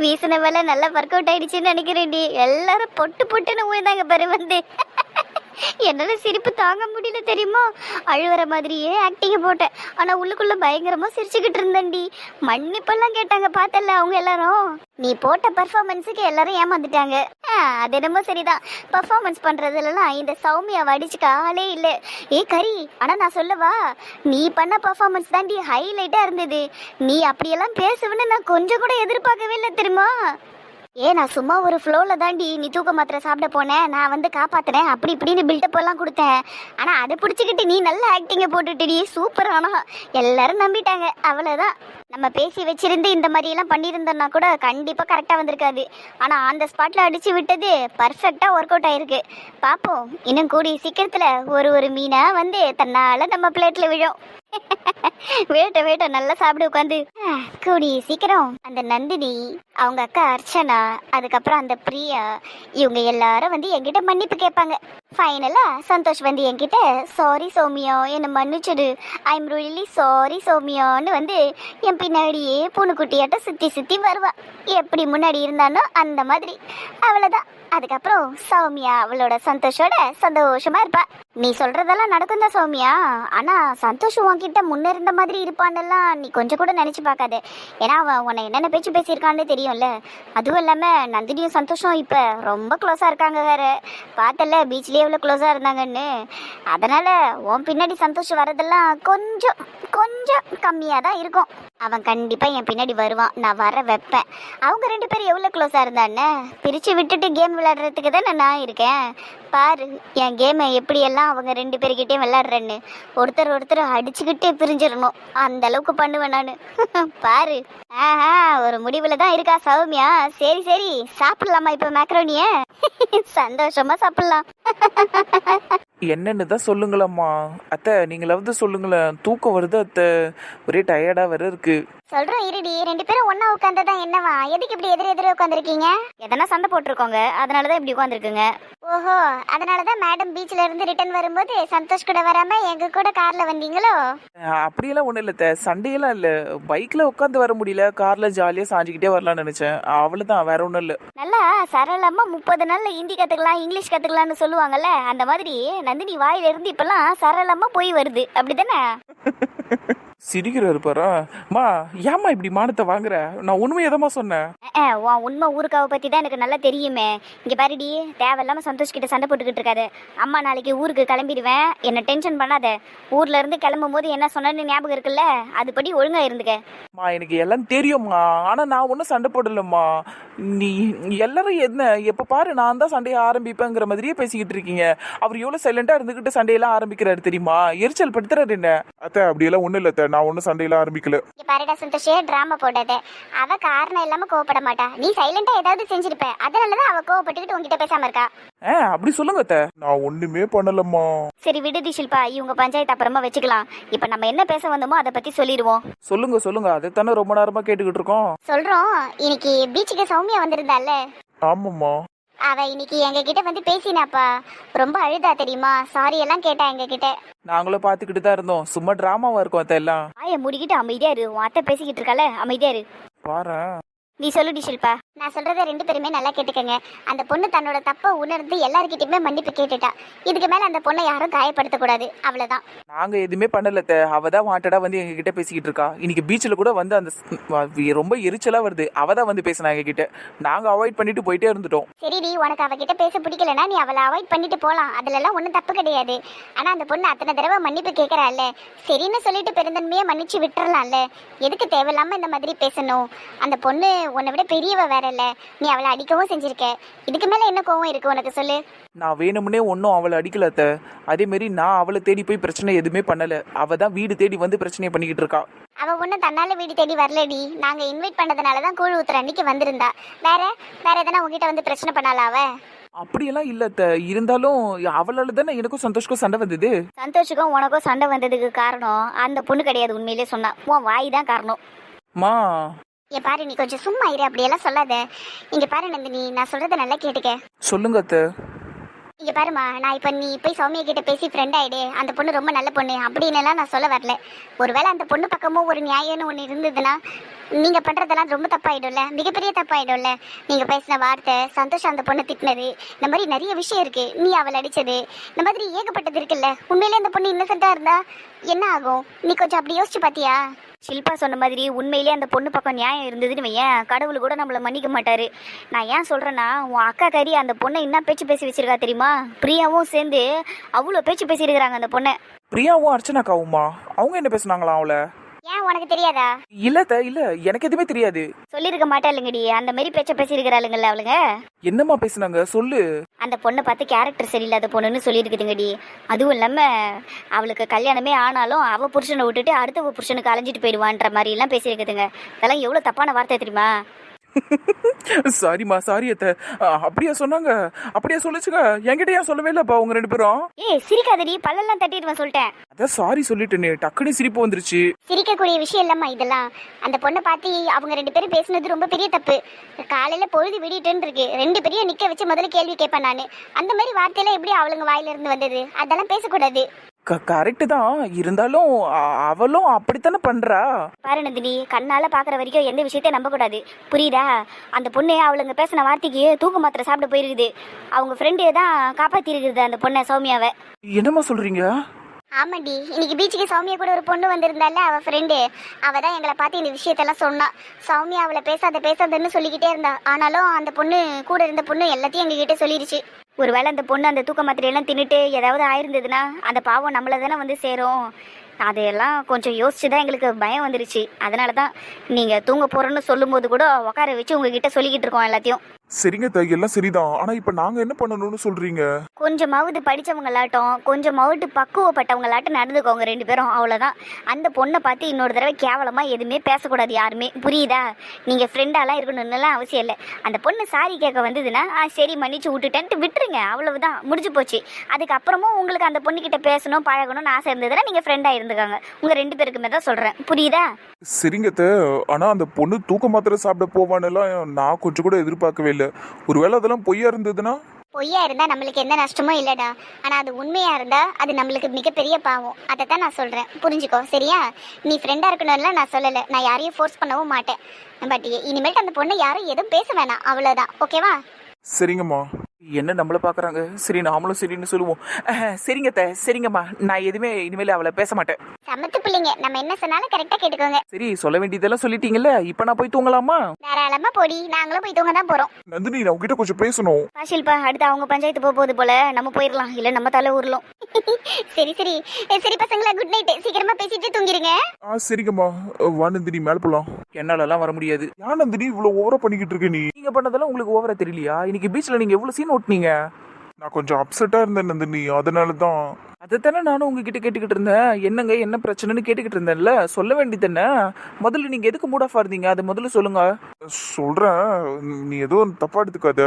வீசின வேலை நல்லா ஒர்க் அவுட் ஆயிடுச்சுன்னு நினைக்கிறேன்டி. எல்லாரும் பொட்டு பொட்டுன்னு ஊய்ந்தாங்க பாரு வந்து. என்னால சிரிப்பு தாங்க முடியல தெரியுமா? அழுவற மாதிரியே ஆக்டிங்கை போட்டேன். ஆனால் உள்ளுக்குள்ள பயங்கரமாக சிரிச்சுக்கிட்டு இருந்தேன்டி. மன்னிப்பெல்லாம் கேட்டாங்க பார்த்தல அவங்க எல்லாரும். நீ போட்ட பர்ஃபார்மன்ஸுக்கு எல்லாரும் ஏமாந்துட்டாங்க. அது என்னமோ சரிதான். பர்ஃபார்மன்ஸ் பண்ணுறதுலலாம் இந்த சௌமியாவை அடிச்சுக்க ஆளே இல்லை. ஏ கரி ஆனால் நான் சொல்லவா? நீ பண்ண பர்ஃபார்மன்ஸ் தாண்டி ஹைலைட்டாக இருந்தது. நீ அப்படியெல்லாம் பேசுவேன்னு நான் கொஞ்சம் கூட எதிர்பார்க்கவே இல்லை தெரியுமா? ஏ நான் சும்மா ஒரு ஃப்ளோவில் தாண்டி நீ தூக்க மாத்திரை சாப்பிட போனேன். நான் வந்து காப்பாத்துறேன். அப்படி இப்படின்னு பில்டப் எல்லாம் கொடுத்தேன். ஆனால் அதை பிடிச்சிக்கிட்டு நீ நல்ல ஆக்டிங்கை போட்டுட்டுடி சூப்பர் ஆனால் எல்லாரும் நம்பிட்டாங்க. அவ்வளோதான் நம்ம பேசி வச்சிருந்து இந்த மாதிரி எல்லாம் பண்ணியிருந்தோம்னா கூட கண்டிப்பாக கரெக்டாக வந்திருக்காது. ஆனால் அந்த ஸ்பாட்டில் அடித்து விட்டது பர்ஃபெக்டாக ஒர்க் அவுட் ஆயிருக்கு. பார்ப்போம் இன்னும் கூடிய சீக்கிரத்தில் ஒரு ஒரு மீனாக வந்து தன்னால் நம்ம பிளேட்டில் விழும். வேட்ட வேட்ட நல்லா சாப்பிடு உட்காந்து கூடி சீக்கிரம். அந்த நந்தினி அவங்க அக்கா அர்ச்சனா அதுக்கப்புறம் அந்த பிரியா இவங்க எல்லாரும் வந்து என்கிட்ட மன்னிப்பு கேட்பாங்க. ஃபைனலா சந்தோஷ் வந்து என்கிட்ட சாரி சௌமியா என்னை மன்னிச்சிடு. ஐ எம் ரியலி சாரி சௌமியான்னு வந்து என் பின்னாடியே பூனுக்குட்டியாட்ட சுற்றி சுற்றி வருவா. எப்படி முன்னாடி இருந்தானோ அந்த மாதிரி. அவ்வளோதான் அதுக்கப்புறம் சௌமியா அவளோட சந்தோஷோட சந்தோஷமா இருப்பா. நீ சொல்றதெல்லாம் நடக்கும் தான் சௌமியா. ஆனா சந்தோஷ் உன்கிட்ட முன்ன இருந்த மாதிரி இருப்பான்லாம் நீ கொஞ்சம் கூட நினைச்சு பார்க்காத. ஏன்னா அவன் உன்னை என்னென்ன பேச்சு பேசியிருக்கான்னு தெரியும்ல. அதுவும் இல்லாம நந்தினியும் சந்தோஷம் இப்ப ரொம்ப க்ளோஸா இருக்காங்க வேற. பார்த்தல பீச்லயே எவ்வளவு க்ளோஸா இருந்தாங்கன்னு. அதனால உன் பின்னாடி சந்தோஷம் வரதெல்லாம் கொஞ்சம் கொஞ்சம் கம்மியாக தான் இருக்கும். அவன் கண்டிப்பாக என் பின்னாடி வருவான். நான் வர வைப்பேன் அவங்க ரெண்டு பேரும் எவ்வளோ க்ளோஸாக இருந்தாண்ண பிரித்து விட்டுட்டு கேம் விளையாடுறதுக்கு தானே நான் இருக்கேன். பாரு என் கேமை எப்படியெல்லாம் அவங்க ரெண்டு பேர்கிட்டயும் விளையாடுறேன்னு. ஒருத்தர் ஒருத்தர் அடிச்சுக்கிட்டே பிரிஞ்சிடணும். அந்த அளவுக்கு பண்ணுவேன் நான். பாரு. ஆஹா ஒரு முடிவுல தான் இருக்கா சௌமியா? சரி சரி. சாப்பிடலாமா இப்போ மேக்ரோனிய சந்தோஷமா சாப்பிடலாம். என்னன்னு தான் சொல்லுங்களம்மா. அத்தை நீங்களாவது சொல்லுங்களேன். தூக்கம் வருது அத்தை. ஒரே டயர்டா வர இருக்கு. சொல்றோம் இருடி. ரெண்டு பேரும் ஒண்ணா உட்கார்ந்ததா என்னவா? எதுக்கு இப்படி எதிர எதிர உட்காந்துருக்கீங்க எதனா சண்டை போட்டிருக்கோங்க. அதனாலதான் இப்படி உட்காந்துருக்குங்க ஓஹோ அதனாலதான் மேடம் பீச்ல இருந்து ரிட்டர்ன் வரும்போது சந்தோஷ் கூட வராம எங்க கூட கார்ல வந்தீங்களோ? அப்படியெல்லாம் ஒன்றும் இல்லை சண்டையெல்லாம் இல்லை. பைக்கில் உட்காந்து வர முடியல. காரில் ஜாலியாக சாஞ்சிக்கிட்டே வரலாம்னு நினச்சேன். அவ்வளோதான் வேற ஒன்றும் இல்லை. நல்லா சரளமா முப்பது நாள்ல ஹிந்தி கத்துக்கலாம் இங்கிலீஷ் கத்துக்கலாம்னு சொல்லுவாங்கல்ல அந்த மாதிரி நந்தினி வாயில இருந்து இப்பெல்லாம் சரளமா போய் வருது. அப்படிதானே? சிரிக்கிறாரு பாரா மா ஏம்மா இப்படி மானத்தை வாங்குற? நான் உண்மையை தாம்மா சொன்னேன். உன் உண்மை ஊருக்காவை பத்தி தான் எனக்கு நல்லா தெரியுமே. இங்க பாருடி தேவையில்லாம சந்தோஷ் கிட்ட சண்டை போட்டுக்கிட்டு இருக்காது. அம்மா நாளைக்கு ஊருக்கு கிளம்பிடுவேன். என்ன டென்ஷன் பண்ணாத. ஊர்ல இருந்து கிளம்பும் போது என்ன சொன்னேன்னு ஞாபகம் இருக்குல்ல? அதுபடி ஒழுங்கா இருந்துக்க. மா எனக்கு எல்லாம் தெரியும்மா. ஆனால் நான் ஒன்றும் சண்டை போடலம்மா. நீ எல்லாரும் என்ன எப்போ பாரு நான் தான் சண்டையை ஆரம்பிப்பேங்கிற மாதிரியே பேசிக்கிட்டு இருக்கீங்க. அவர் எவ்வளோ சைலண்டாக இருந்துக்கிட்டு சண்டையெல்லாம் ஆரம்பிக்கிறாரு தெரியுமா? எரிச்சல் படுத்துறாரு என்ன? அத்தை அப்படியெல்லாம் ஒன்றும் இல்லை நான் ஒன்றும் சண்டையெல்லாம் ஆரம்பிக்கல. இங்க பாருடா சந்தோஷே டிராமா போடாத? அவ காரணம் இல்லாம கோவப்பட மாட்டா. நீ சைலண்டா ஏதாவது செஞ்சிருப்ப. அதனாலதான் அவ கோவப்பட்டுக்கிட்டு உன்கிட்ட பேசாம இருக்கா? ஆ அப்படி சொல்லுங்க அத்தை. நான் ஒன்றுமே பண்ணலம்மா. சரி விடுதி ஷில்பா இவங்க பஞ்சாயத்து அப்புறமா வச்சுக்கலாம். இப்ப நம்ம என்ன பேச வந்தோமோ அதை பத்தி சொல்லிடுவோம். சொல்லுங்க சொல்லுங்க. அதைத்தானே ரொம்ப நேரமா கேட்டுக்கிட்டு இருக்கோம். சொல்றோம். இன்னைக்கு பீச்சுக்கு சௌமியா வந்திருந்தால ஆமாம்மா. அவ இன்னைக்கு எங்க கிட்ட வந்து பேசினாப்பா. ரொம்ப அழுதா தெரியுமா? சாரி எல்லாம் கேட்டா எங்க கிட்ட நாங்களும் பார்த்துக்கிட்டு தான் இருந்தோம். சும்மா டிராமாவா இருக்கும் அத்தை எல்லாம். ஆய மூடிக்கிட்டு அமைதியா இரு. உன் அத்தை பேசிக்கிட்டு இருக்கால அமைதியா இரு. பாரேன். நீ சொல்லுடி ஷில்பா. நான் சொல்றத ரெண்டு பேருமே நல்லா கேட்டுக்கங்க. அந்த பொண்ணு தன்னோட தப்ப உணர்ந்து எல்லார்கிட்டயுமே மன்னிப்பு கேட்டுட்டா. இதுக்கு மேல அந்த பொண்ணை யாரும் காயப்படுத்த கூடாது அவ்வளவுதான். நாங்க எதுவுமே பண்ணல அத்தை. அவ தான் வாண்டடா வந்து எங்க கிட்ட பேசிக்கிட்டு இருக்கா. இன்னைக்கு பீச்சில் கூட வந்து அந்த ஸ்- வ- ரொம்ப எரிச்சலா வருது. அவ தான் வந்து பேசினா எங்க கிட்ட நாங்க அவாய்ட் பண்ணிட்டு போயிட்டே இருந்துட்டோம். சரிடி உனக்கு அவகிட்ட பேச பிடிக்கலனா நீ அவளை அவாய்ட் பண்ணிட்டு போலாம். அதுல எல்லாம் ஒண்ணும் தப்பு கிடையாது. ஆனா அந்த பொண்ணு அத்தனை தடவை மன்னிப்பு கேட்கறாள்ல சரின்னு சொல்லிட்டு பெருந்தன்மையை மன்னிச்சு விட்டுறலாம்ல. எதுக்கு தேவையில்லாம இந்த மாதிரி பேசணும்? அந்த பொண்ணு உன்னை விட பெரியவ வேற இல்ல. நீ அவளை அடிக்கவும் செஞ்சிருக்க. இதுக்கு மேல என்ன கோவம் இருக்கு உனக்கு சொல்லு. நான் வேணும்னே ஒன்றும் அவளை அடிக்கல அத்தை. அதே மாதிரி நான் அவளை தேடி போய் பிரச்சனை எதுவுமே பண்ணல. அவ தான் வீடு தேடி வந்து பிரச்சனையை பண்ணிக்கிட்டு இருக்கா. அவ ஒன்றும் தன்னால வீடு தேடி வரலடி. நாங்க இன்வைட் பண்ணதுனால தான் கூழ் ஊத்துற அன்னைக்கு வந்திருந்தா. வேற வேற எதனா உங்ககிட்ட வந்து பிரச்சனை பண்ணாலா அவ? அப்படியெல்லாம் இல்ல அத்தை. இருந்தாலும் அவளால தானே எனக்கும் சந்தோஷக்கும் சண்டை வந்தது. சந்தோஷுக்கும் உனக்கும் சண்டை வந்ததுக்கு காரணம் அந்த பொண்ணு கிடையாது உண்மையிலே சொன்னா. உன் வாய் தான் காரணம். மா. இங்க பாரு நீ கொஞ்சம் சும்மா இரு அப்படியெல்லாம் சொல்லாத. இங்க பாரு நந்தினி நான் சொல்றத நல்லா கேட்டுக்க. சொல்லுங்க அத்தை. இங்க பாருமா நான் இப்ப நீ போய் சௌமியா கிட்ட பேசி ஃப்ரெண்ட் ஆயிடு. அந்த பொண்ணு ரொம்ப நல்ல பொண்ணு அப்படின்னு எல்லாம் நான் சொல்ல வரல. ஒருவேளை அந்த பொண்ணு பக்கமும் ஒரு நியாயம்னு ஒண்ணு இருந்ததுன்னா நீங்க பண்றதெல்லாம் ரொம்ப தப்பாயிடும்ல. மிகப்பெரிய தப்பாயிடும்ல. நீங்க பேசின வார்த்தை சந்தோஷம் அந்த பொண்ணை திட்டினது இந்த மாதிரி நிறைய விஷயம் இருக்கு. நீ அவளை அடிச்சது இந்த மாதிரி ஏகப்பட்டது இருக்குல்ல. உண்மையிலே அந்த பொண்ணு இன்னசென்ட்டா இருந்தா என்ன ஆகும்? நீ கொஞ்சம் அப்படி யோசிச்சு பாத்தியா? ஷில்பா சொன்ன மாதிரி உண்மையிலேயே அந்த பொண்ணு பக்கம் நியாயம் இருந்ததுன்னு ஏன் கடவுள் கூட நம்மள மன்னிக்க மாட்டாரு. நான் ஏன் சொல்றேன்னா உன் அக்கா கறி அந்த பொண்ணை என்ன பேச்சு பேசி வச்சிருக்கா தெரியுமா? பிரியாவும் சேர்ந்து அவ்வளோ பேச்சு பேசியிருக்கிறாங்க அந்த பொண்ணை. பிரியாவும் அர்ச்சனாக்காவுமா? அவங்க என்ன பேசுனாங்களா அவளை? ஏன் உனக்கு தெரியாதா? இல்ல இல்ல எனக்கு எதுவுமே தெரியாது. சொல்லியிருக்க மாட்டாளுங்கடி அந்த மாதிரி பேச்ச பேசியிருக்கிறாளுங்கல்ல அவளுங்க? என்னம்மா பேசுனாங்க? சொல்லு. அந்த பொண்ணை பார்த்து கேரக்டர் சரியில்லாத பொண்ணுன்னு சொல்லியிருக்குதுங்கடி. அதுவும் இல்லாம அவளுக்கு கல்யாணமே ஆனாலும் அவ புருஷனை விட்டுட்டு அடுத்த புருஷனுக்கு அலைஞ்சிட்டு போயிடுவான்ற மாதிரி எல்லாம் பேசியிருக்குதுங்க. அதெல்லாம் எவ்வளவு தப்பான வார்த்தை தெரியுமா? சாரிம்மா சாரி அத்த. அப்படியா சொன்னாங்க. அப்படியா சொல்லுச்சுங்க. என்கிட்ட ஏன் சொல்லவே இல்லப்பா உங்க ரெண்டு பேரும்? ஏய் சிரிக்காதடி. பல்லெல்லாம் தட்டிடுவேன் சொல்லிட்டேன். அதான் சாரி சொல்லிட்டேனே. டக்குனு சிரிப்பு வந்துருச்சு. சிரிக்கக்கூடிய விஷயம் இல்லம்மா இதெல்லாம். அந்த பொண்ணை பார்த்து அவங்க ரெண்டு பேரும் பேசுனது ரொம்ப பெரிய தப்பு. காலையில பொழுது விடிட்டுன்னு இருக்கு ரெண்டு பேரையும் நிக்க வச்சு முதல்ல கேள்வி கேட்பேன் நான். அந்த மாதிரி வார்த்தையெல்லாம் எப்படி அவளுங்க வாயில இருந்து வந்தது? அதெல்லாம் பேசக்கூடாது. கரெக்டு தான். இருந்தாலும் அ- அவளும் அப்படித்தானே பண்றா? பாரு நந்தினி கண்ணால பாக்குற வரைக்கும் எந்த விஷயத்தையும் நம்ப கூடாது. புரியுதா? அந்த பொண்ணு அவளுங்க பேசின வார்த்தைக்கு தூக்க மாத்திரை சாப்பிட போயிருக்குது. அவங்க ஃப்ரெண்டு தான் காப்பாத்தி இருக்குது அந்த பொண்ணை சௌமியாவை. என்னம்மா சொல்றீங்க? ஆமாண்டி இன்னைக்கு பீச்சுக்கு சௌமியா கூட ஒரு பொண்ணு வந்திருந்தால அவள் ஃப்ரெண்டு அவள் தான் எங்களை பார்த்து இந்த விஷயத்தெல்லாம் சொன்னா. சௌமியா அவளை பேசாத பேசாதன்னு சொல்லிக்கிட்டே இருந்தா. ஆனாலும் அந்த பொண்ணு கூட இருந்த பொண்ணு எல்லாத்தையும் எங்ககிட்ட சொல்லிடுச்சு ஒருவேளை அந்த பொண்ணு அந்த தூக்க மாத்திரையெல்லாம் தின்னுட்டு ஏதாவது ஆயிருந்ததுன்னா அந்த பாவம் நம்மளை தானே வந்து சேரும். அதையெல்லாம் கொஞ்சம் யோசிச்சு தான் எங்களுக்கு பயம் வந்துருச்சு. அதனால தான் நீங்கள் தூங்க போகிறோன்னு சொல்லும்போது கூட உட்கார வச்சு உங்ககிட்ட சொல்லிக்கிட்டு இருக்கோம் எல்லாத்தையும். சரிங்க தாய் எல்லாம் சரிதான். ஆனா இப்ப நாங்க என்ன பண்ணணும்னு சொல்றீங்க? கொஞ்சமாவது படித்தவங்களாட்டம் கொஞ்சமாவது பக்குவப்பட்டவங்களாட்டம் நடந்துக்கோங்க ரெண்டு பேரும் அவ்வளோதான் அந்த பொண்ணை பார்த்து இன்னொரு தடவை கேவலமாக எதுவுமே பேசக்கூடாது யாருமே. புரியுதா? நீங்கள் ஃப்ரெண்டாலாம் இருக்கணும்னுலாம் அவசியம் இல்லை. அந்த பொண்ணு சாரி கேட்க வந்ததுன்னா ஆ சரி மன்னிச்சு விட்டுட்டேன்ட்டு விட்டுருங்க. அவ்வளவுதான். முடிஞ்சு போச்சு. அதுக்கப்புறமும் உங்களுக்கு அந்த பொண்ணுக்கிட்ட பேசணும் பழகணும்னு ஆசை இருந்ததுன்னா நீங்கள் ஃப்ரெண்டாக இருந்துக்காங்க. உங்கள் ரெண்டு பேருக்குமே தான் சொல்கிறேன் புரியுதா? சரிங்க அத்தை. ஆனா அந்த பொண்ணு தூக்க மாத்திரை சாப்பிட போவானெல்லாம் நான் கொஞ்சம் கூட எதிர்பார்க்கவே இல்லை. ஒருவேளை அதெல்லாம் பொய்யா இருந்ததுன்னா? பொய்யா இருந்தா நம்மளுக்கு எந்த நஷ்டமும் இல்லடா. ஆனா அது உண்மையா இருந்தா அது நம்மளுக்கு மிகப்பெரிய பாவம். அதை தான் நான் சொல்றேன். புரிஞ்சுக்கோ சரியா? நீ ஃப்ரெண்டா இருக்கணும்ல நான் சொல்லல. நான் யாரையும் ஃபோர்ஸ் பண்ணவும் மாட்டேன். பட் இனிமேட்டு அந்த பொண்ணை யாரும் எதுவும் பேச வேணாம். அவ்வளவுதான். ஓகேவா சரிங்கம்மா. என்ன நம்மள பாக்குறாங்க? சரி நாமளும் சரின்னு சொல்லுவோம். சரிங்க அத்தை சரிங்கம்மா. நான் எதுவுமே இனிமேல் அவளை பேச மாட்டேன். சமத்து பிள்ளைங்க. நம்ம என்ன சொன்னாலும் கரெக்டா கேட்டுக்கோங்க. சரி சொல்ல வேண்டியதெல்லாம் சொல்லிட்டீங்கல்ல? இப்ப நான் போய் தூங்கலாமா? தாராளமா போடி. நாங்களும் போய் தூங்க தான் போறோம். நந்தினி நான் உங்ககிட்ட கொஞ்சம் பேசணும். பாஷில்பா அடுத்து அவங்க பஞ்சாயத்து போக போகுது போல. நம்ம போயிடலாம். இல்ல நம்ம தலை ஊர்லும் சரி சரி. சரி பசங்களா குட் நைட் சீக்கிரமா பேசிட்டு தூங்கிருங்க. ஆ சரிங்கம்மா. வா நந்தினி மேல போலாம். என்னாலலாம் வர முடியாது. ஏன் நந்தினி இவ்வளவு ஓவரா பண்ணிக்கிட்டு இருக்க நீ? நீங்க பண்ணதெல்லாம் உங்களுக்கு ஓவரா தெரியலையா? இன்னைக்கு பீச்ல நீங்க எவ்வளவு சீன் ஓட்டினீங்க? நான் கொஞ்சம் அப்செட்டா இருந்தேன் நந்தினி. அதனால தான் அதைத்தானே நானும் உங்ககிட்ட கேட்டுக்கிட்டு இருந்தேன். என்னங்க என்ன பிரச்சனைன்னு கேட்டுக்கிட்டு இருந்தேன்ல. சொல்ல வேண்டியதானே முதல்ல நீங்க எதுக்கு மூட் ஆஃப் இருந்தீங்க? அதை முதல்ல சொல்லுங்க. சொல்றேன். நீ ஏதோ தப்பா எடுத்துக்காத.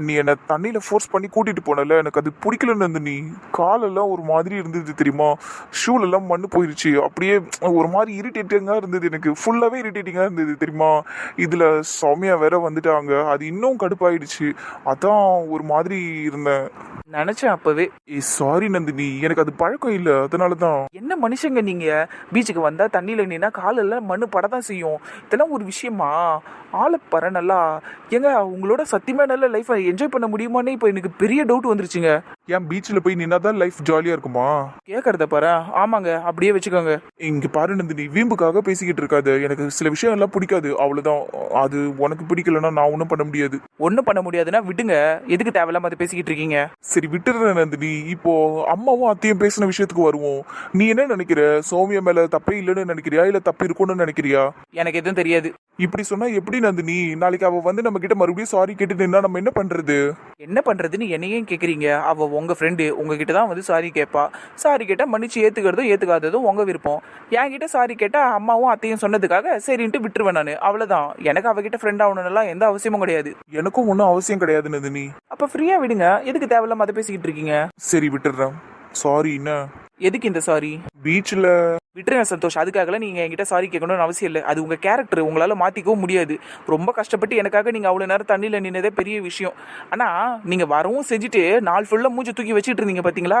நீ என்ன தண்ணியில ஃபோர்ஸ் பண்ணி கூட்டிட்டு போனல. எனக்கு அது பிடிக்கல நந்தினி. காலெல்லாம் ஒரு மாதிரி இருந்தது தெரியுமா? ஷூல எல்லாம் மண்ணு போயிருச்சு. அப்படியே ஒரு மாதிரி இரிட்டேட்டிங்கா இருந்தது எனக்கு. ஃபுல்லாவே இரிட்டேட்டிங்கா இருந்தது தெரியுமா? இதுல சௌமியா வேற வந்துட்டாங்க. அது இன்னும் கடுப்பாயிடுச்சு. அதான் ஒரு மாதிரி இருந்தேன். நினைச்சேன் அப்பவே. சாரி நந்தினி. எனக்கு அது பழக்கம் இல்ல. அதனால தான் என்ன மனுஷங்க நீங்க? பீச்சுக்கு வந்தா தண்ணியில நின்னா காலெல்லாம் மண்ணு படதான் செய்யும். இதெல்லாம் ஒரு விஷயமா? ஆளை பாரு நல்லா ஏங்க உங்களோட சத்தியமே நல்ல லைஃப்பை என்ஜாய் பண்ண முடியுமான்னு இப்போ எனக்கு பெரிய டவுட் வந்துருச்சுங்க. ஏன் பீச்சில் போய் நின்னாதான் லைஃப் ஜாலியா இருக்குமா? கேட்கறத பாரு. ஆமாங்க. அப்படியே வச்சுக்கோங்க. இங்க பாரு நந்தினி வீம்புக்காக பேசிக்கிட்டு இருக்காது. எனக்கு சில விஷயம் எல்லாம் பிடிக்காது. அவ்வளவுதான். அது உனக்கு பிடிக்கலன்னா நான் ஒன்றும் பண்ண முடியாது. ஒன்றும் பண்ண முடியாதுன்னா விடுங்க. எதுக்கு தேவையில்லாம அதை பேசிக்கிட்டு இருக்கீங்க? சரி விட்டுடுறேன் நந்தினி. இப்போ அம்மாவும் அத்தையும் பேசின விஷயத்துக்கு வருவோம். நீ என்ன நினைக்கிற? சௌமியா மேல தப்பே இல்லைன்னு நினைக்கிறியா? இல்ல தப்பு இருக்கும்னு நினைக்கிறியா? எனக்கு எதுவும் தெரியாது. இப்படி சொன்னா எப்படி நந்தினி? நாளைக்கு அவ வந்து நம்ம கிட்ட மறுபடியும் சாரி கேட்டுட்டு நின்னா நம்ம என்ன பண்றது? என்ன பண்றதுன்னு என்னையும் கேக்குறீங்க. அவ உங்க ஃப்ரெண்டு உங்ககிட்ட தான் வந்து சாரி கேட்பா சாரி கேட்டா மன்னிச்சு ஏத்துக்கிறதும் ஏத்துக்காததும் உங்க விருப்பம். என்கிட்ட சாரி கேட்டா அம்மாவும் அத்தையும் சொன்னதுக்காக சரின்ட்டு விட்டுருவேன் நான். அவ்வளவுதான். எனக்கு அவகிட்ட ஃப்ரெண்ட் ஆகணும்லாம் எந்த அவசியமும் கிடையாது. எனக்கும் ஒன்றும் அவசியம் கிடையாது நந்தினி. அப்ப ஃப்ரீயா விடுங்க. எதுக்கு தேவையில்லாம அதை பேசிக்கிட்டு இருக்கீங்க? சரி விட்டுடுறேன். சாரி என்ன? எதுக்கு இந்த சாரி பீச்சில் விட்டுருங்க சந்தோஷ். அதுக்காகலாம் நீங்கள் என்கிட்ட சாரி கேட்கணும்னு அவசியம் இல்லை. அது உங்கள் கேரக்டர் உங்களால் மாற்றிக்கவும் முடியாது. ரொம்ப கஷ்டப்பட்டு எனக்காக நீங்கள் அவ்வளோ நேரம் தண்ணியில் நின்னதே பெரிய விஷயம். ஆனால் நீங்கள் வரவும் செஞ்சுட்டு நாள் ஃபுல்லாக மூஞ்சி தூக்கி வச்சுட்டு இருந்தீங்க பார்த்தீங்களா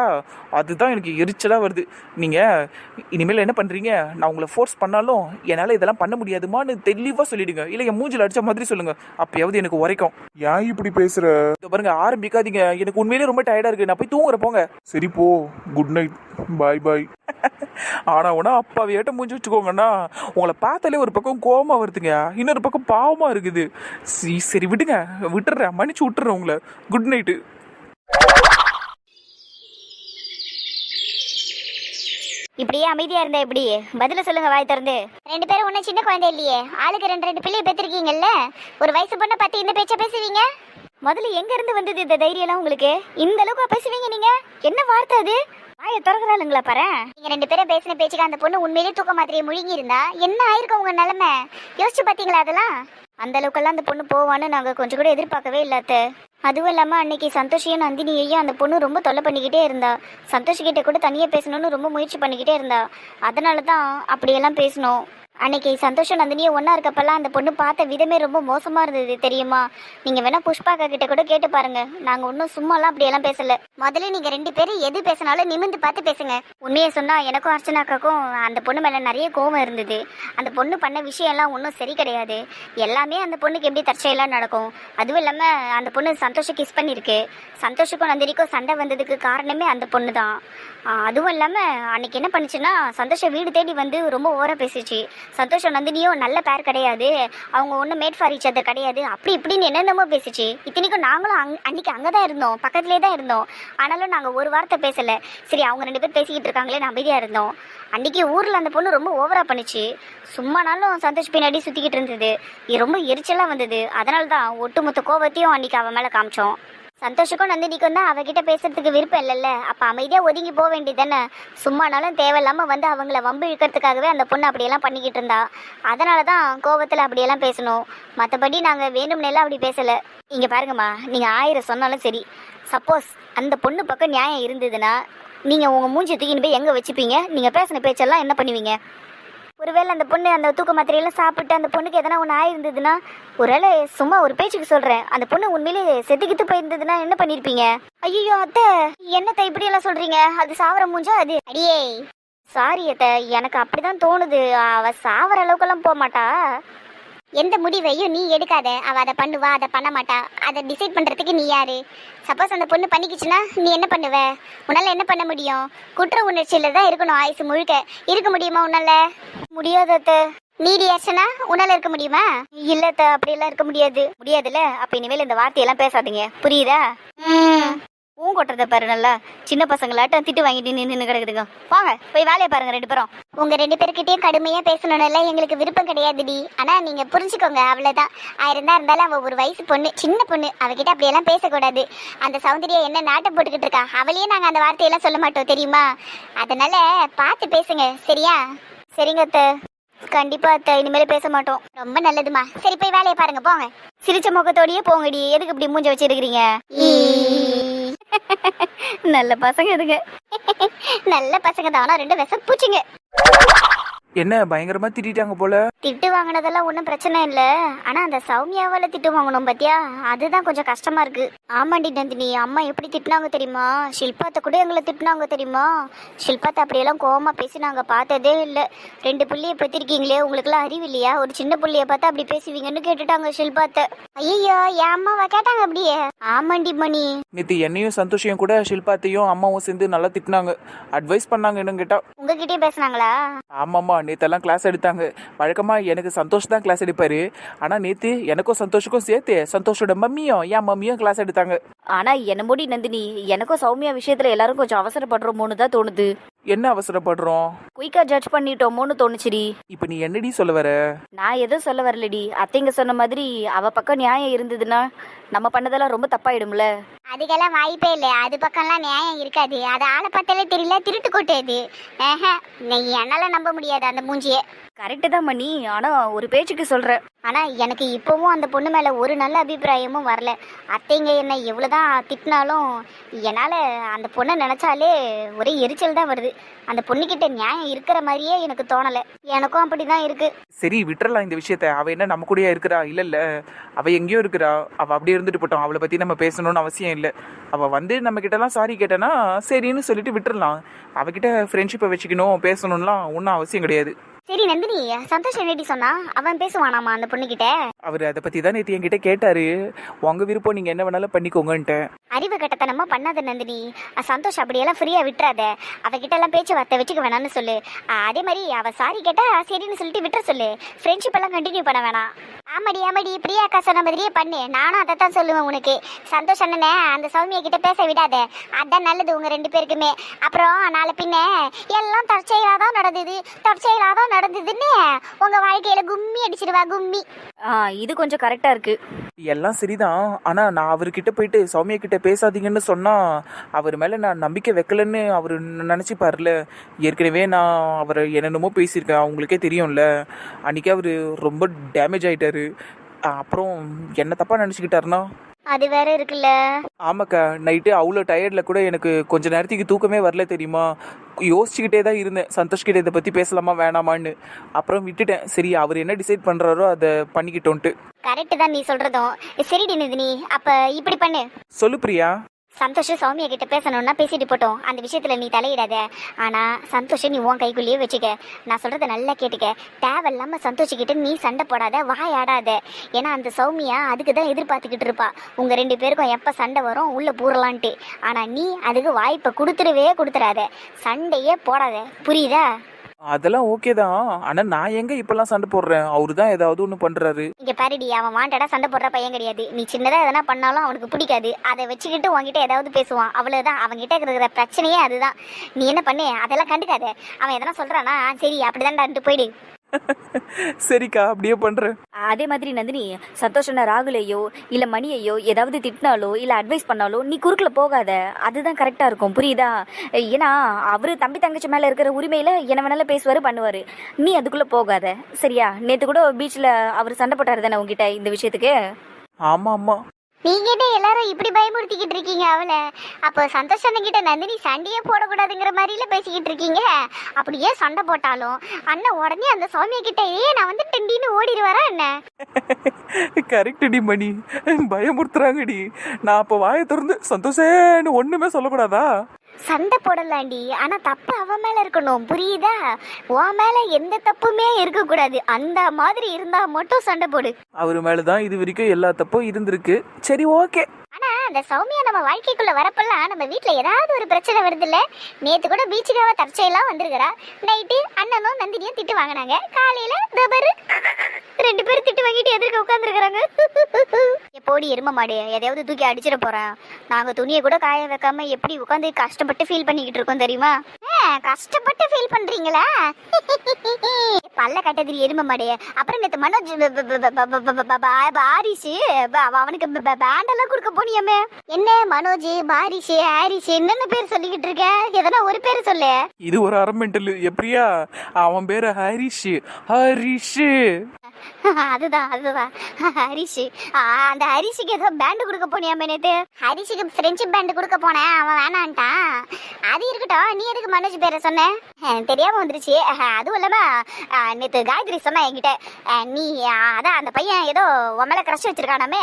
அதுதான் எனக்கு எரிச்சலாக வருது. நீங்கள் இனிமேல் என்ன பண்ணுறீங்க நான் உங்களை ஃபோர்ஸ் பண்ணாலும் என்னால் இதெல்லாம் பண்ண முடியாதுமான்னு தெளிவாக சொல்லிடுங்க. இல்லை என் மூஞ்சில் அடித்த மாதிரி சொல்லுங்கள் அப்பயாவது எனக்கு உரைக்கும். ஏன் இப்படி பேசுற? இதோ பாருங்க ஆரம்பிக்காதீங்க. எனக்கு உண்மையிலேயே ரொம்ப டயர்டாக இருக்குது நான் போய் தூங்குறேன் போங்க. சரி போ. குட் நைட் பாய் பாய் ஆனா உடனே அப்பாவியாட்ட முடிஞ்சு வச்சுக்கோங்கண்ணா. உங்களை பார்த்தாலே ஒரு பக்கம் கோபமாக வருதுங்க. இன்னொரு பக்கம் பாவமா இருக்குது. சரி சரி விடுங்க. விட்டுறேன். மன்னிச்சு விட்டுறேன் உங்களை. குட் நைட்டு இப்படியே அமைதியா இருந்தா எப்படி? பதில சொல்லுங்க வாய் திறந்து. ரெண்டு பேரும் ஒன்னும் சின்ன குழந்தை இல்லையே. ஆளுக்கு ரெண்டு ரெண்டு பிள்ளைய பெற்றிருக்கீங்கல்ல? ஒரு வயசு பொண்ணை பத்தி இந்த பேச்ச பேசுவீங்க? முதல்ல எங்க இருந்து வந்தது இந்த தைரியம் எல்லாம் உங்களுக்கு? இந்த அளவுக்கு பேசுவீங்க நீங்க? என்ன வார்த்தை அது? ஆய திறக்கிறாளுங்களா பாரு. நீங்க ரெண்டு பேரும் பேசின பேச்சுக்கு அந்த பொண்ணு உண்மையிலேயே தூக்க மாதிரியே முழுங்கி இருந்தா என்ன ஆயிருக்கும் உங்க நிலைமை? யோசிச்சு பாத்தீங்களா அதெல்லாம்? அந்த அளவுக்கெல்லாம் அந்த பொண்ணு போவான்னு நாங்க கொஞ்சம் கூட எதிர்பார்க்கவே இல்லாத அதுவும் இல்லாம அன்னைக்கு சந்தோஷையும் நந்தினியையும் அந்த பொண்ணு ரொம்ப தொல்லை பண்ணிக்கிட்டே இருந்தா. சந்தோஷ் கிட்ட கூட தனியா பேசணும்னு ரொம்ப முயற்சி பண்ணிக்கிட்டே இருந்தா. அதனால தான் அப்படியெல்லாம் பேசணும். அன்னைக்கு சந்தோஷம் நந்தினியும் ஒன்றா இருக்கப்பெல்லாம் அந்த பொண்ணு பார்த்த விதமே ரொம்ப மோசமாக இருந்தது தெரியுமா? நீங்கள் வேணால் புஷ்பாக்கா கிட்ட கூட கேட்டு பாருங்க. நாங்கள் ஒன்றும் சும்மாலாம் அப்படியெல்லாம் பேசலை. முதல்ல நீங்கள் ரெண்டு பேரும் எது பேசினாலும் நிமிந்து பார்த்து பேசுங்க. உண்மையை சொன்னால் எனக்கும் அர்ச்சனாக்காக்கும் அந்த பொண்ணு மேலே நிறைய கோவம் இருந்தது. அந்த பொண்ணு பண்ண விஷயம்லாம் ஒன்றும் சரி கிடையாது. எல்லாமே அந்த பொண்ணுக்கு எப்படி தற்செயலாக நடக்கும்? அதுவும் இல்லாமல் அந்த பொண்ணு சந்தோஷம் கிஸ் பண்ணியிருக்கு சந்தோஷுக்கும் நந்தினிக்கும் சண்டை வந்ததுக்கு காரணமே அந்த பொண்ணு தான் அதுவும் இல்லாமல் அன்னைக்கு என்ன பண்ணுச்சுன்னா சந்தோஷம் வீடு தேடி வந்து ரொம்ப ஓர பேசிச்சு சந்தோஷம் நந்தினியும் நல்ல பேர் கிடையாது. அவங்க ஒன்றும் மேட் ஃபார் ஈச் அதர் கிடையாது. அப்படி இப்படின்னு என்னென்னமோ பேசிச்சு. இத்தனைக்கும் நாங்களும் அங் அன்னைக்கு அங்கே தான் இருந்தோம். பக்கத்துலேயே தான் இருந்தோம். ஆனாலும் நாங்கள் ஒரு வார்த்தை பேசலை. சரி அவங்க ரெண்டு பேர் பேசிக்கிட்டு இருக்காங்களே அமைதியாக இருந்தோம். அன்றைக்கி ஊரில் அந்த பொண்ணு ரொம்ப ஓவராக பண்ணுச்சு. சும்மானாலும் சந்தோஷ் பின்னாடி சுற்றிக்கிட்டு இருந்தது. ரொம்ப எரிச்சலாக வந்தது. அதனால தான் ஒட்டுமொத்த கோபத்தையும் அன்றைக்கி அவன் மேலே காமிச்சோம். சந்தோஷுக்கும் நந்தினிக்கும் தான் அவகிட்ட பேசுறதுக்கு விருப்பம் இல்லைல்ல. அப்போ அமைதியாக ஒதுங்கி போக வேண்டியதானே சும்மானாலும் தேவையில்லாமல் வந்து அவங்கள வம்பு இழுக்கிறதுக்காகவே அந்த பொண்ணு அப்படியெல்லாம் பண்ணிக்கிட்டு இருந்தா. அதனால தான் கோபத்தில் அப்படியெல்லாம் பேசணும். மற்றபடி நாங்கள் வேணும்னெல்லாம் அப்படி பேசலை. இங்கே பாருங்கம்மா நீங்கள் ஆயிரம் சொன்னாலும் சரி. சப்போஸ் அந்த பொண்ணு பக்கம் நியாயம் இருந்ததுன்னா நீங்கள் உங்கள் மூஞ்சி தூக்கின்னு போய் எங்கே வச்சுப்பீங்க? நீங்கள் பேசின பேச்செல்லாம் என்ன பண்ணுவீங்க? ஒருவேளை அந்த பொண்ணு அந்த தூக்க மாத்திரையெல்லாம் சாப்பிட்டு அந்த பொண்ணுக்கு எதனா ஒன்று ஆயிருந்ததுன்னா ஒருவேளை சும்மா ஒரு பேச்சுக்கு சொல்கிறேன் அந்த பொண்ணு உண்மையிலேயே செத்துக்கிட்டு போயிருந்ததுன்னா என்ன பண்ணியிருப்பீங்க ஐயோ அத்தை என்னத்தை இப்படி எல்லாம் சொல்கிறீங்க அது சாவர மூஞ்சா அது? அடியே சாரி அத்தை எனக்கு அப்படிதான் தோணுது. அவ சாவர அளவுக்கெல்லாம் போக மாட்டா எந்த முடிவையும் நீ எடுக்காத. அவ அதை பண்ணுவா அதை பண்ண மாட்டா. அதை டிசைட் பண்றதுக்கு நீ யாரு? சப்போஸ் அந்த பொண்ணு பண்ணிக்கிச்சுன்னா நீ என்ன பண்ணுவ? உன்னால என்ன பண்ண முடியும்? குற்ற உணர்ச்சியில தான் இருக்கணும் ஆயுசு முழுக்க. இருக்க முடியுமா உன்னால? முடியாதத்து நீ ரியாக்ஷனா உன்னால இருக்க முடியுமா? இல்லத்த அப்படியெல்லாம் இருக்க முடியாது. முடியாதுல்ல? அப்ப இனிமேல் இந்த வார்த்தையெல்லாம் பேசாதீங்க. புரியுதா? ம் பூ கொட்டுறத பாரு நல்லா சின்ன பசங்களாட்டம் திட்டு வாங்கிட்டு நின்று கிடக்குதுங்க. வாங்க போய் வேலையை பாருங்க ரெண்டு பேரும். உங்க ரெண்டு பேர்கிட்டயும் கடுமையா பேசணும்ல எங்களுக்கு விருப்பம் கிடையாதுடி. ஆனா நீங்க புரிஞ்சுக்கோங்க அவ்வளவுதான். ஆயிரம் தான் இருந்தாலும் அவ ஒரு வயசு பொண்ணு சின்ன பொண்ணு. அவகிட்ட அப்படியெல்லாம் பேசக்கூடாது. அந்த சௌந்தர்யா என்ன நாட்டம் போட்டுக்கிட்டு இருக்கா அவளையே நாங்க அந்த வார்த்தையெல்லாம் சொல்ல மாட்டோம் தெரியுமா? அதனால பார்த்து பேசுங்க சரியா? சரிங்க அத்தை. கண்டிப்பா அத்தை இனிமேல் பேச மாட்டோம். ரொம்ப நல்லதுமா. சரி போய் வேலையை பாருங்க போங்க. சிரிச்ச முகத்தோடயே போங்கடி. எதுக்கு இப்படி மூஞ்ச வச்சிருக்கிறீங்க? நல்ல பசங்க இதுங்க. நல்ல பசங்க தான்? ஆனா ரெண்டு விஷம் பூச்சிங்க. என்ன பயங்கரமா திட்டிட்டாங்க போல? திட்டு வாங்கினதெல்லாம் ஒன்றும் பிரச்சனை இல்லை. ஆனால் அந்த சௌமியாவால் திட்டு வாங்கணும் பாத்தியா? அதுதான் கொஞ்சம் கஷ்டமா இருக்கு. ஆமாண்டி நந்தினி அம்மா எப்படி திட்டினாங்க தெரியுமா? ஷில்பாத்தை கூட எங்களை திட்டினாங்க தெரியுமா? ஷில்பாத்தை அப்படியெல்லாம் கோவமா பேசி நாங்கள் பார்த்ததே இல்லை. ரெண்டு புள்ளியை பெற்றிருக்கீங்களே உங்களுக்குலாம் அறிவு இல்லையா? ஒரு சின்ன புள்ளிய பார்த்தா அப்படி பேசுவீங்கன்னு கேட்டுட்டாங்க ஷில்பாத்தை. ஐயோ என் அம்மாவை கேட்டாங்க அப்படியே? ஆமாண்டி மணி. நேற்று என்னையும் சந்தோஷையும் கூட ஷில்பாத்தையும் அம்மாவும் சேர்ந்து நல்லா திட்டினாங்க. அட்வைஸ் பண்ணாங்க என்னன்னு கேட்டா உங்ககிட்டயும் பேசுனாங்களா? ஆமாம்மா நேத்தெல்லாம் கிளாஸ் எடுத்தாங்க. வழக்கமாக எனக்கு சந்தோஷ் தான் கிளாஸ் எடுப்பாரு. ஆனால் நேற்று எனக்கும் சந்தோஷுக்கும் சேர்த்து சந்தோஷோட மம்மியும் என் மம்மியும் கிளாஸ் எடுத்தாங்க. ஆனால் என்ன முடி நந்தினி? எனக்கும் சௌமியா விஷயத்தில் எல்லாரும் கொஞ்சம் அவசரப்படுறோமோன்னு தான் தோணுது. என்ன அவசரப்படுறோம்? குயிக்கா ஜட்ஜ் பண்ணிட்டோமோன்னு தோணுச்சுடி. இப்போ நீ என்னடி சொல்ல வர? நான் எதுவும் சொல்ல வரலடி. அத்தைங்க சொன்ன மாதிரி அவ பக்கம் நியாயம் இருந்ததுன்னா நம்ம பண்ணதெல்லாம் ரொம்ப தப்பாயிடும்ல. அதுக்கெல்லாம் வாய்ப்பே இல்லை. அது பக்கம்லாம் நியாயம் இருக்காது. அது ஆளை பார்த்தாலே தெரியல திருட்டு கொட்டு அது. ஆஹா, நீ என்னால நம்ப முடியாது அந்த மூஞ்சியை. கரெக்டு தான் மணி. ஆனா ஒரு பேச்சுக்கு சொல்றேன். ஆனா எனக்கு இப்பவும் அந்த பொண்ணு மேல ஒரு நல்ல அபிப்பிராயமும் வரல. அத்தைங்க என்ன எவ்வளவுதான் திட்டினாலும் என்னால அந்த பொண்ணை நினைச்சாலே ஒரே எரிச்சல் தான் வருது. அந்த பொண்ணுகிட்ட நியாயம் இருக்கிற மாதிரியே எனக்கு தோணல. எனக்கும் அப்படிதான் இருக்கு. சரி விட்டுறலாம் இந்த விஷயத்த. அவ என்ன நம்ம கூடயா இருக்கிறா? இல்ல இல்ல அவ எங்கேயோ இருக்கிறா. அவ அப்படியே இருந்துட்டு போட்டோம். அவளை பத்தி நம்ம பேசணும்னு அவசியம் இல்லை. அவ வந்து நம்ம கிட்ட எல்லாம் சாரி கேட்டனா சரின்னு சொல்லிட்டு விட்டுறலாம். அவகிட்ட ஃப்ரெண்ட்ஷிப்பை வச்சுக்கணும் பேசணும்லாம் ஒன்றும் அவசியம் கிடையாது. சரி நந்தினி சந்தோஷ் என்னடி சொன்னா அவன் பேசுவானாமா அந்த பொண்ணுகிட்ட? அவர் அதை பத்தி தான் நேற்று என்கிட்ட கேட்டாரு. உங்க விருப்பம் நீங்க என்ன வேணாலும் பண்ணிக்கோங்கன்ட்டேன் அறிவு கட்டத்தனமா பண்ணாத நந்தினி. சந்தோஷ் அப்படியெல்லாம் ஃப்ரீயா விட்டுறாத. அவகிட்ட எல்லாம் பேச்சுவார்த்தை வச்சுக்க வேணாம்னு சொல்லு. அதே மாதிரி அவ சாரி கேட்டா சரின்னு சொல்லிட்டு விட்டுற சொல்லு. ஃப்ரெண்ட்ஷிப் எல்லாம் கண்டினியூ பண்ண வேணாம். ஆமாடி ஆமாடி. பிரியா அக்கா சொன்ன மாதிரியே பண்ணு. நானும் அதை தான் சொல்லுவேன் உனக்கு. சந்தோஷ் அண்ணனே அந்த சௌமியா கிட்ட பேச விடாத. அதான் நல்லது உங்க ரெண்டு பேருக்குமே. அப்புறம் நாளை பின்ன எல்லாம் தற்செயலா தான் நடந்தது. தற்செயலா தான் நடந்ததுன்னு உங்க வாழ்க்கையில கும்மி அடிச்சிடுவா கும்மி. ஆ இது கொஞ்சம் கரெக்டா இருக்கு. எல்லாம் சரிதான். ஆனா நான் அவர்கிட்ட போயிட்டு சௌமியா கிட்ட பேசாதீங்கன்னு சொன்னா அவர் மேல நான் நம்பிக்கை வைக்கலன்னு அவர் நினைச்சுப்பார்ல ஏற்கனவே நான் அவரை என்னென்னமோ பேசியிருக்கேன். அவங்களுக்கே தெரியும்ல. அன்னைக்கு அவர் ரொம்ப டேமேஜ் ஆயிட்டாரு. அப்புறம் என்ன தப்பா நினச்சிக்கிட்டாருன்னா அது வேற இருக்குல்ல. ஆமாக்கா நைட்டு அவ்வளோ டயர்டில் கூட எனக்கு கொஞ்ச நேரத்துக்கு தூக்கமே வரல தெரியுமா? யோசிச்சுக்கிட்டே தான் இருந்தேன். சந்தோஷ் கிட்ட இதை பற்றி பேசலாமா வேணாமான்னு. அப்புறம் விட்டுட்டேன். சரி அவர் என்ன டிசைட் பண்ணுறாரோ அதை பண்ணிக்கிட்டோன்ட்டு. கரெக்ட் தான் நீ சொல்றதும். சரிடி நந்தினி அப்ப இப்படி பண்ணு. சொல்லு பிரியா. சந்தோஷம் சௌமியா கிட்ட பேசணும்னா பேசிட்டு போட்டோம். அந்த விஷயத்துல நீ தலையிடாத. ஆனா சந்தோஷம் நீ உன் கைக்குள்ளேயே வச்சுக்க. நான் சொல்றத நல்லா கேட்டுக்க. தேவையில்லாம சந்தோஷிக்கிட்ட நீ சண்டை போடாத வாயாடாத ஏன்னா அந்த சௌமியா அதுக்கு தான் எதிர்பார்த்துக்கிட்டு இருப்பா. உங்க ரெண்டு பேருக்கும் எப்ப சண்டை வரும் உள்ள பூரலான்ட்டு ஆனா நீ அதுக்கு வாய்ப்பை கொடுத்துடவே கொடுத்துடாத. சண்டையே போடாத. புரியுதா? அதெல்லாம் ஓகே தான். ஆனா நான் எங்க இப்பெல்லாம் சண்டை போடுறேன்? அவரு தான் ஏதாவது ஒண்ணு பண்றாரு. இங்க பாருடி அவன் வாண்டடா சண்டை போடுற பையன் கிடையாது. நீ சின்னதா எதனா பண்ணாலும் அவனுக்கு பிடிக்காது. அதை வச்சுக்கிட்டு உன்கிட்ட ஏதாவது பேசுவான். அவ்வளவுதான். அவன்கிட்ட இருக்கிற பிரச்சனையே அதுதான். நீ என்ன பண்ணு? அதெல்லாம் கண்டுக்காத. அவன் எதனா சொல்றானா? சரி அப்படிதான் போயிடு. சரிக்கா அப்படியே பண்ணுறேன் அதே மாதிரி நந்தினி சந்தோஷன ராகுலையோ இல்ல மணியையோ ஏதாவது திட்டினாலோ இல்ல அட்வைஸ் பண்ணாலோ நீ குறுக்குல போகாத. அதுதான் கரெக்டா இருக்கும். புரியுதா? ஏன்னா அவரு தம்பி தங்கச்சி மேல இருக்கிற உரிமையில என்ன வேணாலும் பேசுவாரு பண்ணுவாரு. நீ அதுக்குள்ள போகாத. சரியா? நேத்து கூட பீச்ல அவர் சண்டை போட்டாரு தானே உங்ககிட்ட இந்த விஷயத்துக்கு? ஆமாம் ஆமாம் நீங்க என்ன எல்லாரும் இப்படி பயமுறுத்திக்கிட்டு இருக்கீங்க அவளை. அப்போ சந்தோஷ் அண்ணன்கிட்ட நந்தினி சண்டையே போடக்கூடாதுங்கிற மாதிரில பேசிக்கிட்டு இருக்கீங்க. அப்படியே சண்டை போட்டாலும் அண்ணன் உடனே அந்த சௌமியா கிட்ட ஏ நான் வந்து டெண்டின்னு ஓடிடுவாரா என்ன? கரெக்டடி மணி. பயமுறுத்துறாங்கடி. நான் அப்போ வாயை திறந்து சந்தோஷேன்னு ஒன்றுமே சொல்லக்கூடாதா? சண்டை போடலாண்டி. ஆனா தப்பு அவன் மேல இருக்கணும். புரியுதா? உன் மேல எந்த தப்புமே இருக்கக்கூடாது. அந்த மாதிரி இருந்தா மட்டும் சண்டை போடு. அவர் மேலே தான் இது வரைக்கும் எல்லா தப்பும் இருந்திருக்கு. சரி ஓகே. ஆனா அந்த சௌமியா நம்ம வாழ்க்கைக்குள்ள வரப்பெல்லாம் நம்ம வீட்டுல ஏதாவது ஒரு பிரச்சனை வருது இல்ல நேத்து கூட பீச்சுக்காக தற்செயலா வந்திருக்கிறா நைட்டு அண்ணனும் நந்தினியும் திட்டு வாங்கினாங்க காலையில தபரு ரெண்டு பேரும் திட்டு வாங்கிட்டு எதிர்க்க உட்காந்துருக்குறாங்க போடி எரும மாடு எதையாவது தூக்கி அடிச்சிட போறேன் நாங்க துணியை கூட காய வைக்காம எப்படி உட்காந்து கஷ்டப்பட்டு ஃபீல் பண்ணிக்கிட்டு இருக்கோம் தெரியுமா கஷ்டப்பட்டு ஃபீல் பண்றீங்களா பல்ல கட்டதிரி எரும மாடு அப்புறம் நேத்து மனோஜ் ஆரிசு அவனுக்கு பேண்டெல்லாம் கொடுக்க போனியாமே என்ன மனோஜ் பாரிஷ் ஹாரிஷ் என்னென்ன பேர் சொல்லிக்கிட்டு இருக்க? எதனா ஒரு பேர் சொல்லு. இது ஒரு அரமெண்டல் எப்படியா? அவன் பேரு ஹரிஷ். ஹரிஷ். அதுதான் அதுதான். ஹரிஷ். அந்த ஹரிஷுக்கு ஏதோ பேண்டு கொடுக்க போனியாமே நேத்து. ஹரிஷுக்கு ஃப்ரெண்ட்ஷிப் பேண்ட் கொடுக்க போனேன் அவன் வேணான்ட்டான். அது இருக்கட்டும் நீ எதுக்கு மனோஜ் பேரை சொன்ன? தெரியாம வந்துருச்சு. அதுவும் இல்லாம நேத்து காயத்ரி சொன்ன என்கிட்ட. நீ அதான் அந்த பையன் ஏதோ உமல மேல வச்சிருக்கானாமே.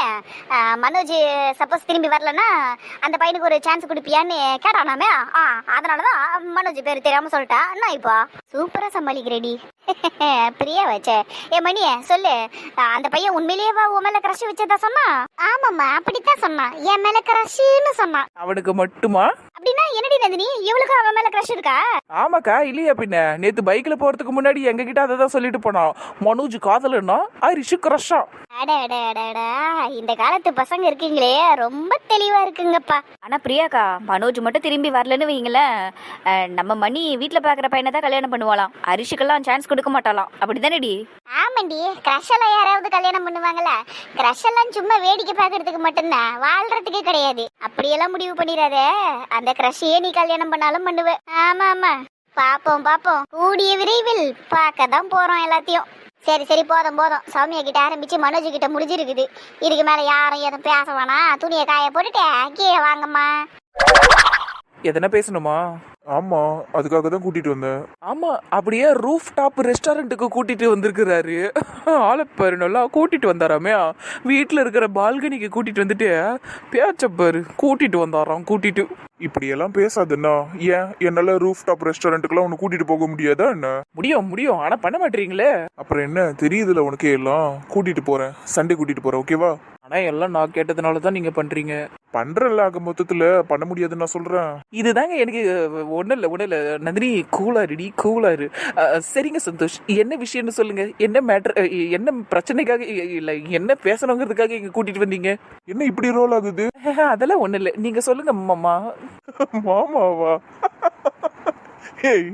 மனோஜ் சப்போஸ் திரும்பி வரலன்னா அந்த பையனுக்கு ஒரு சான்ஸ் கொடுப்பியான்னு கேட்டானாமே. அதனாலதான் மனோஜ் பேர் தெரியாம சொல்லிட்டான் என்ன இப்போ? சூப்பரா சமாளிக்கிறேடி. பிரியா வச்ச. ஏ மணியே சொல்லு. அந்த பையன் உண்மையிலேயே வா உன் மேல க்ரஷ் வச்சதா சொன்னா? ஆமாம்மா அப்படித்தான் சொன்னான். என் மேல க்ரஷ்னு சொன்னான். அவனுக்கு மட்டுமா? அப்படின்னா என்னடி நந்தினி? இவளுக்கு அவன் மேல க்ரஷ் இருக்கா? ஆமாக்கா இல்லையா பின்ன? நேத்து பைக்ல போறதுக்கு முன்னாடி எங்ககிட்ட அதை தான் சொல்லிட்டு போனான். மனோஜ் காதலன்னா ஹரிஷ் கிரஷா அட அட அட அட. இந்த காலத்து பசங்க இருக்கீங்களே ரொம்ப தெளிவா இருக்குங்கப்பா. ஆனா பிரியாக்கா மனோஜ் மட்டும் திரும்பி வரலன்னு வைங்களேன் நம்ம மணி வீட்ல பாக்குற பையனை தான் கல்யாணம் பண்ணுவாளாம். அரிஷிக்கெல்லாம் சான்ஸ் கொடுக்க மாட்டாளாம் அப்படிதானேடி? ஆமாண்டி. க்ரஷ் எல்லாம் யாராவது கல்யாணம் பண்ணுவாங்களா க்ரஷ் எல்லாம் சும்மா வேடிக்கை பார்க்கறதுக்கு மட்டும்தான். வாழ்றதுக்கு கிடையாது. அப்படியெல்லாம் முடிவு பண்ணிடாத. அந்த க்ரஷையே நீ கல்யாணம் பண்ணாலும் பண்ணுவ. ஆமா ஆமா. பாப்போம் பாப்போம் கூடிய விரைவில் பார்க்க தான் போறோம் எல்லாத்தையும். சரி சரி போதும் போதும். சௌமியா கிட்ட ஆரம்பிச்சு மனோஜ் கிட்ட முடிஞ்சிருக்குது. இதுக்கு மேல யாரும் எதுவும் பேச வேணாம். துணியை காய போட்டுட்டு கீழே வாங்கம்மா. எதனா பேசணுமா? ஆமா அதுக்காக தான் கூட்டிட்டு வந்தேன். ஆமா அப்படியே ரூஃப் டாப் ரெஸ்டாரண்ட்டுக்கு கூட்டிட்டு வந்திருக்கிறாரு. ஆளை பாரு நல்லா கூட்டிட்டு வந்தாராமே. வீட்டில் இருக்கிற பால்கனிக்கு கூட்டிட்டு வந்துட்டு பேச்ச பாரு கூட்டிட்டு வந்தாராம் கூட்டிட்டு. இப்படி எல்லாம் பேசாதுன்னா ஏன்? என்னால ரூஃப் டாப் ரெஸ்டாரண்ட்டுக்குலாம் உன்னை கூட்டிட்டு போக முடியாதா என்ன? முடியும் முடியும். ஆனா பண்ண மாட்டீங்களே. அப்புறம் என்ன? தெரியுதுல உனக்கே எல்லாம். கூட்டிட்டு போறேன். சண்டே கூட்டிட்டு போறேன் ஓகேவா ஆனா எல்லாம் நான் கேட்டதுனால தான் நீங்க பண்றீங்க. பண்றல ஆக மொத்தத்துல. பண்ண முடியாதுன்னு நான் சொல்றேன். இதுதாங்க எனக்கு ஒன்றும் இல்லை ஒன்றும் இல்லை. நந்தினி கூலாருடி கூலாரு சரிங்க சந்தோஷ். என்ன விஷயம்னு சொல்லுங்க? என்ன மேட்ரு என்ன பிரச்சனைக்காக இல்ல என்ன பேசணுங்கிறதுக்காக இங்க கூட்டிட்டு வந்தீங்க? என்ன இப்படி ரோல் ஆகுது? அதெல்லாம் ஒன்றும் இல்லை. நீங்க சொல்லுங்க மாமா. மாமாவா? ஏய்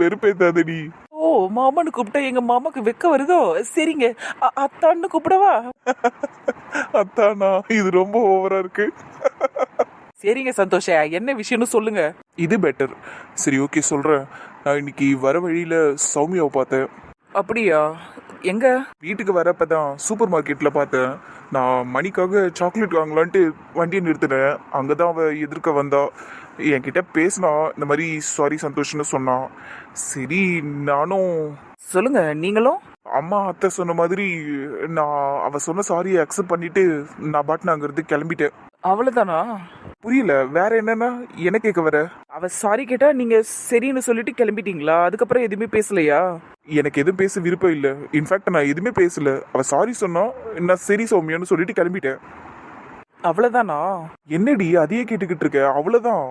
வெறுப்பேத்தாதடி. ஓ மாமான்னு கூப்பிட்டா எங்க மாமாக்கு வெக்க வருதோ? சரிங்க. அத்தான்னு கூப்பிடவா? அத்தானா இது ரொம்ப ஓவரா இருக்கு. சரிங்க சந்தோஷ. என்ன விஷயம்னு சொல்லுங்க. இது பெட்டர் சரி ஓகே சொல்றேன். நான் இன்னைக்கு வர வழியில சௌமியாவை பார்த்தேன். அப்படியா? எங்க? வீட்டுக்கு வரப்பதான் சூப்பர் மார்க்கெட்ல பார்த்தேன். நான் மணிக்காக சாக்லேட் வாங்கலான்ட்டு வண்டியை நிறுத்தினேன். அங்கதான் அவ எதிர்க்க வந்தா. என்கிட்ட பேசினா இந்த மாதிரி சாரி சந்தோஷ்னு சொன்னான் சரி நானும் சொல்லுங்க நீங்களும்? அம்மா அத்தை சொன்ன மாதிரி நான் அவ சொன்ன சாரியை அக்செப்ட் பண்ணிட்டு நான் பாட்டு அங்கிருந்து கிளம்பிட்டேன். அவ்வளவுதானா? புரியல வேற என்னன்னா? என்ன கேட்க வர? அவ சாரி கேட்டா நீங்க சரின்னு சொல்லிட்டு கிளம்பிட்டீங்களா? அதுக்கப்புறம் எதுவுமே பேசலையா? எனக்கு எதுவும் பேச விருப்பம் இல்லை. இன்ஃபேக்ட் நான் எதுவுமே பேசல. அவ சாரி சொன்னா நான் சரி சௌமியான்னு சொல்லிட்டு கிளம்பிட்டேன். அவ்வளவுதானா? என்னடி அதையே கேட்டுக்கிட்டு இருக்க? அவ்வளவுதான்.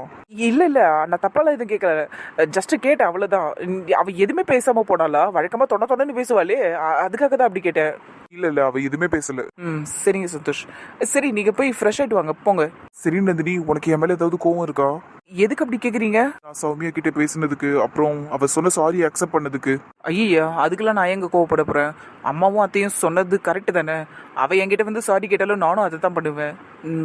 இல்ல இல்ல நான் தப்பாலாம் எதுவும் கேட்கல. ஜஸ்ட் கேட்டேன் அவ்வளவுதான். இங்க அவ எதுவுமே பேசாம போனாலா வழக்கமா தொண தொணன்னு பேசுவாளே. அதுக்காக தான் அப்படி கேட்டேன். இல்ல இல்ல அவ எதுவுமே பேசல. ம் சரிங்க சந்தோஷ். சரி நீங்க போய் ஃப்ரெஷ் ஆயிட்டு வாங்க. போங்க. சரி நந்தினி உனக்கு என் மேலே ஏதாவது கோவம் இருக்கா? எதுக்கு அப்படி கேக்குறீங்க? நான் சௌமியா கிட்ட பேசினதுக்கு அப்புறம் அவ சொன்ன சாரி அக்செப்ட் பண்ணதுக்கு. ஐயா அதுக்கெல்லாம் நான் எங்க கோவப்பட போறேன்? அம்மாவும் அத்தையும் சொன்னது கரெக்ட் தானே? அவ என்கிட்ட வந்து சாரி கேட்டாலும் நானும் அதை தான் பண்ணுவேன்.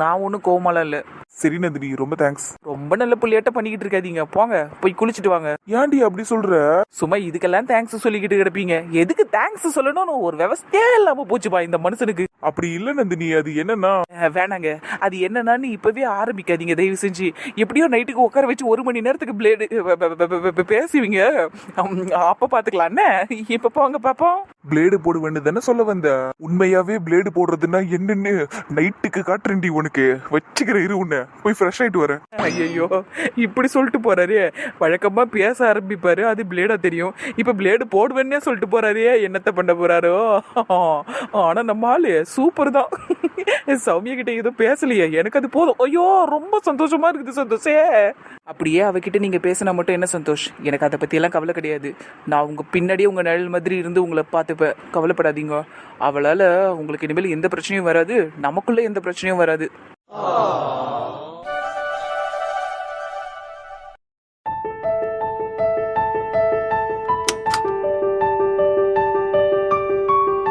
நான் ஒன்றும் கோவமாலாம் இல்லை. சரி நந்தினி ரொம்ப தேங்க்ஸ் ரொம்ப நல்ல புள்ளியாட்ட பண்ணிக்கிட்டு இருக்காதீங்க. போங்க போய் குளிச்சுட்டு வாங்க. ஏன்டி அப்படி சொல்ற? சும்மா இதுக்கெல்லாம் தேங்க்ஸ் சொல்லிக்கிட்டு கிடப்பீங்க. எதுக்கு தேங்க்ஸ் சொல்லணும்னு ஒரு விவசாயே இல்லாம போச்சுப்பா இந்த மனுஷனுக்கு. அப்படி இல்ல நந்தினி அது என்னன்னா? வேணாங்க. அது என்னன்னு இப்பவே ஆரம்பிக்காதீங்க. தயவு செஞ்சு. எப்படியோ வீட்டுக்கு உட்கார வச்சு ஒரு மணி நேரத்துக்கு பிளேடு பேசுவீங்க. அப்போ அப்ப பாத்துக்கலாம்னே. இப்ப போங்க பார்ப்போம் பிளேடு போட தானே சொல்ல வந்த? உண்மையாவே பிளேடு போடுறதுன்னா என்னன்னு நைட்டுக்கு காட்டுறேன்டி உனக்கு. வச்சுக்கிற இரு உன்னை. போய் ஃப்ரெஷ் ஆயிட்டு வரேன். ஐயோ இப்படி சொல்லிட்டு போறாரு. வழக்கமா பேச ஆரம்பிப்பாரு. அது பிளேடா தெரியும். இப்ப பிளேடு போடுவேன்னே சொல்லிட்டு போறாரு. என்னத்த பண்ண போறாரோ? ஆனா நம்ம ஆளு சூப்பர் தான். சௌமியா கிட்ட எதுவும் பேசலையே. எனக்கு அது போதும். ஐயோ ரொம்ப சந்தோஷமா இருக்குது சந்தோஷே. அப்படியே அவகிட்ட நீங்கள் பேசினா மட்டும் என்ன சந்தோஷ்? எனக்கு அதை பற்றியெல்லாம் கவலை கிடையாது. நான் உங்கள் பின்னாடியே உங்கள் நிழல் மாதிரி இருந்து உங்களை பார்த்துப்பேன் கவலைப்படாதீங்க. அவளால் உங்களுக்கு இனிமேல் எந்த பிரச்சனையும் வராது. நமக்குள்ளே எந்த பிரச்சனையும் வராது.